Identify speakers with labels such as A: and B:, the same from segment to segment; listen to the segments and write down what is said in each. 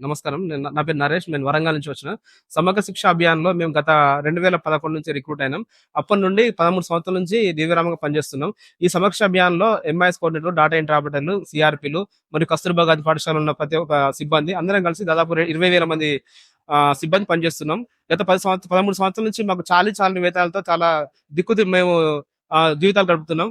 A: నమస్కారం. నేను నా పేరు నరేష్. నేను వరంగల్ నుంచి వచ్చిన. సమగ్ర శిక్ష అభియాన్లో మేము గత రెండు వేల పదకొండు నుంచి రిక్రూట్ అయినాం. అప్పటి నుండి పదమూడు సంవత్సరాల నుంచి దివ్యరామంగా పనిచేస్తున్నాం. ఈ సమక్ష అభియాన్లో ఎంఐఎస్ కోఆర్డినేటర్ డాటా ఎంట్రీ ఆపరేటర్లు సిఆర్పీలు మరియు కస్తూర్బా గాంధీ పాఠశాల ఉన్న ప్రతి ఒక్క సిబ్బంది అందరం కలిసి దాదాపు ఇరవై వేల మంది సిబ్బంది పనిచేస్తున్నాం. గత పది సంవత్సరం పదమూడు సంవత్సరాల నుంచి మాకు చాలీ చాలని వేతనాలతో చాలా దిక్కు మేము జీవితాలు గడుపుతున్నాం.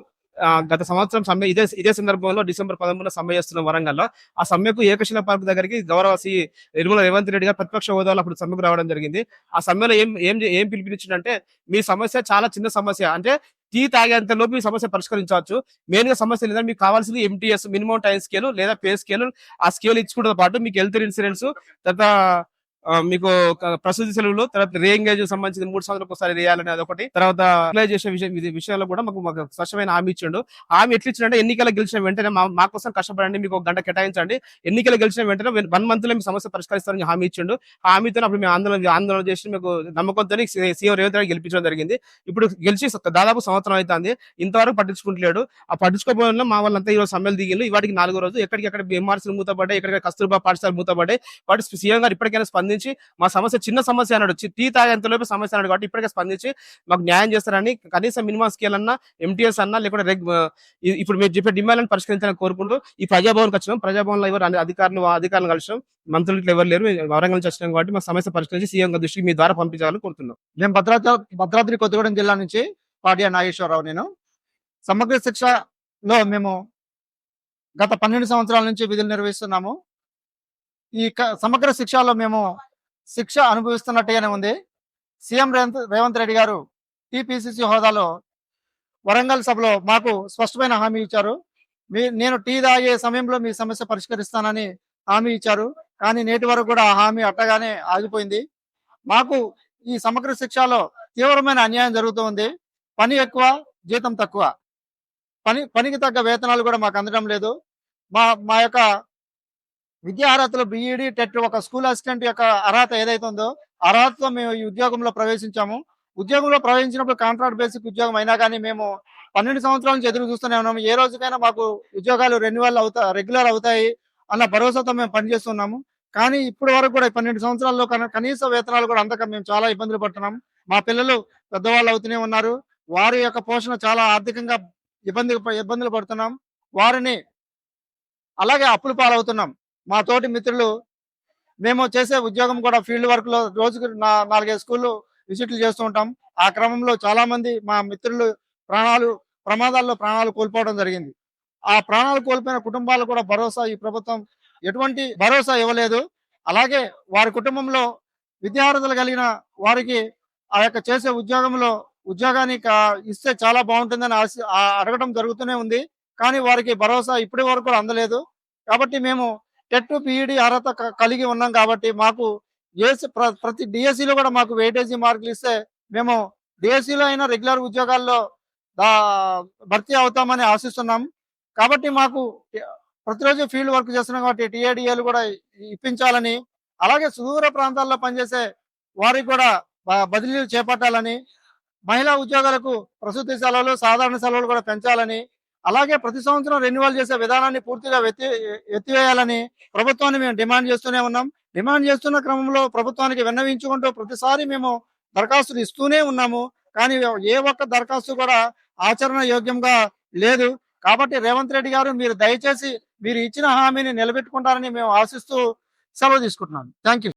A: గత సంవత్సరం సమ్మె ఇదే ఇదే సందర్భంలో డిసెంబర్ పదమూడున సమ్మె చేస్తున్న వరంగల్లో ఆ సమ్మెకు ఏకశిల పార్క్ దగ్గరికి గౌరవ సి నిర్మల రేవంత్ రెడ్డి గారు ప్రతిపక్ష హోదాలో అప్పుడు సమ్మెకు రావడం జరిగింది. ఆ సమ్మెలో ఏం ఏం ఏం పిలిపించిందంటే మీ సమస్య చాలా చిన్న సమస్య. అంటే టీ తాగేంత లోపు మీ సమస్య పరిష్కరించవచ్చు. మెయిన్గా సమస్య లేదా మీకు కావాల్సింది ఎంటీఎస్ మినిమం టైం స్కేల్ లేదా పే స్కేల్ ఆ స్కేల్ ఇచ్చుకుంటూ పాటు మీకు హెల్త్ ఇన్సూరెన్స్ తర్వాత మీకు ప్రసూతి సెలవులు తర్వాత రీఎంగేజ్ సంబంధించి మూడు సంవత్సరాలకు ఒకసారి వేయాలని అదొకటి. తర్వాత అప్లై చేసే విషయం ఇది విషయాల్లో కూడా మాకు మాకు స్పష్టమైన హామీ ఇచ్చిండు. హామీ ఎట్లా ఇచ్చిండే ఎన్నికలు గెలిచిన వెంటనే మా కోసం కష్టపడండి మీకు ఒక గంట కేటాయించండి. ఎన్నికలు గెలిచిన వెంటనే వన్ మంత్లో మీ సమస్య పరిష్కరిస్తారని హామీ ఇచ్చిండు. ఆ హామీతో అప్పుడు మేము ఆందోళన ఆందోళన చేసి మీకు నమ్మకంతో సీఎం రేవంత్ రెడ్డి గెలిపించడం జరిగింది. ఇప్పుడు గెలిచి దాదాపు సంవత్సరం అవుతుంది ఇంతవరకు పట్టించుకుంటలేడు. ఆ పట్టించుకోకపోవడంలో మా వాళ్ళంతా ఈరోజు సమ్మెలు దిగిలు ఇవాటికి నాలుగో రోజు ఎక్కడికి ఎక్కడ ఎంఆర్సీలు మూతపడ్డాయి ఎక్కడ కస్తూర్బా పాఠశాల మూతపడ్డాయి. వాటి సీఎం గారు ఇప్పటికైనా స్పందించి మా సమస్య చిన్న సమస్య అన్నాడు. టీ తాగేంతలోపు సమస్య అన్నాడు కాబట్టి ఇప్పటికే స్పందించి మాకు న్యాయం చేస్తారని కనీసం మినిమం స్కేల్ అన్నా ఎంటీఎస్ అన్నా లేకుంటే రెగ్ ఇప్పుడు మీరు చెప్పే డిమాండ్లను పరిష్కరించాలని కోరుకుంటూ ఈ ప్రజాభవన్కి వచ్చినాం. ప్రజాభవన్లో ఎవరు అధికారులు అధికారులు కలిసాం మంత్రులు ఎవరు లేరు. వరంగల్ నుంచి వచ్చినాం కాబట్టి మా సమస్య పరిష్కరించి సీఎం దృష్టికి మీ ద్వారా పంపించాలని కోరుతున్నాం.
B: మేము భద్రాద్రి భద్రాద్రి కొత్తగూడెం జిల్లా నుంచి పాడియా నాగేశ్వరరావు నేను. సమగ్ర శిక్షలో మేము గత పన్నెండు సంవత్సరాల నుంచి విధులు నిర్వహిస్తున్నాము. ఈ క- సమగ్ర శిక్షలో మేము శిక్ష అనుభవిస్తున్నట్టుగానే ఉంది. సీఎం రేవంత్ రేవంత్ రెడ్డి గారు టీపీసీసీ హోదాలో వరంగల్ సభలో మాకు స్పష్టమైన హామీ ఇచ్చారు. మీ నేను టీ తాగే సమయంలో మీ సమస్య పరిష్కరిస్తానని హామీ ఇచ్చారు. కానీ నేటి వరకు కూడా ఆ హామీ అట్టగానే ఆగిపోయింది. మాకు ఈ సమగ్ర శిక్షలో తీవ్రమైన అన్యాయం జరుగుతూ ఉంది. పని ఎక్కువ జీతం తక్కువ. పని పనికి తగ్గ వేతనాలు కూడా మాకు అందడం లేదు. మా మా యొక్క విద్యా అర్హతలు బిఈడి టెట్ ఒక స్కూల్ అసిస్టెంట్ యొక్క అర్హత ఏదైతే ఉందో అర్హతతో మేము ఈ ఉద్యోగంలో ప్రవేశించాము. ఉద్యోగంలో ప్రవేశించినప్పుడు కాంట్రాక్ట్ బేసిక్ ఉద్యోగం అయినా కానీ మేము పన్నెండు సంవత్సరాల నుంచి ఎదురు చూస్తూనే ఉన్నాము. ఏ రోజుకైనా మాకు ఉద్యోగాలు రెన్యువల్ అవుతా రెగ్యులర్ అవుతాయి అన్న భరోసాతో మేము పనిచేస్తున్నాము. కానీ ఇప్పటి వరకు కూడా ఈ పన్నెండు సంవత్సరాల్లో కనీస వేతనాలు కూడా అందక మేము చాలా ఇబ్బందులు పడుతున్నాం మా పిల్లలు పెద్దవాళ్ళు అవుతూనే ఉన్నారు. వారి యొక్క పోషణ చాలా ఆర్థికంగా ఇబ్బంది ఇబ్బందులు పడుతున్నాం వారిని అలాగే అప్పులు పాలవుతున్నాం మా తోటి మిత్రులు మేము చేసే ఉద్యోగం కూడా ఫీల్డ్ వర్క్లో రోజుకు నాలుగైదు స్కూళ్ళు విజిట్లు చేస్తూ ఉంటాం. ఆ క్రమంలో చాలా మంది మా మిత్రులు ప్రాణాలు ప్రమాదాల్లో ప్రాణాలు కోల్పోవడం జరిగింది. ఆ ప్రాణాలు కోల్పోయిన కుటుంబాలు కూడా భరోసా ఈ ప్రభుత్వం ఎటువంటి భరోసా ఇవ్వలేదు. అలాగే వారి కుటుంబంలో విద్యార్థులు కలిగిన వారికి ఆ యొక్క చేసే ఉద్యోగంలో ఉద్యోగాన్ని ఇస్తే చాలా బాగుంటుందని ఆశ అడగడం జరుగుతూనే ఉంది. కానీ వారికి భరోసా ఇప్పటి వరకు కూడా అందలేదు. కాబట్టి మేము టెట్ పిఈడి అర్హత కలిగి ఉన్నాం కాబట్టి మాకు ఏసీ ప్రతి డిఎస్సిలో కూడా మాకు వెయిటేజీ మార్కులు ఇస్తే మేము డిఎస్సిలో అయినా రెగ్యులర్ ఉద్యోగాల్లో భర్తీ అవుతామని ఆశిస్తున్నాం. కాబట్టి మాకు ప్రతిరోజు ఫీల్డ్ వర్క్ చేస్తున్నాం కాబట్టి టీఏడిఏలు కూడా ఇప్పించాలని అలాగే సుదూర ప్రాంతాల్లో పనిచేసే వారికి కూడా బదిలీలు చేపట్టాలని మహిళా ఉద్యోగాలకు ప్రసూతి సెలవులు సాధారణ సెలవులు కూడా పెంచాలని అలాగే ప్రతి సంవత్సరం రెన్యువల్ చేసే విధానాన్ని పూర్తిగా ఎత్తి ఎత్తివేయాలని ప్రభుత్వాన్ని మేము డిమాండ్ చేస్తూనే ఉన్నాం. డిమాండ్ చేస్తున్న క్రమంలో ప్రభుత్వానికి విన్నవించుకుంటూ ప్రతిసారి మేము దరఖాస్తులు ఇస్తూనే ఉన్నాము. కానీ ఏ ఒక్క దరఖాస్తు కూడా ఆచరణ యోగ్యంగా లేదు. కాబట్టి రేవంత్ రెడ్డి గారు మీరు దయచేసి మీరు ఇచ్చిన హామీని నిలబెట్టుకుంటారని మేము ఆశిస్తూ సెలవు తీసుకుంటున్నాను. Thank you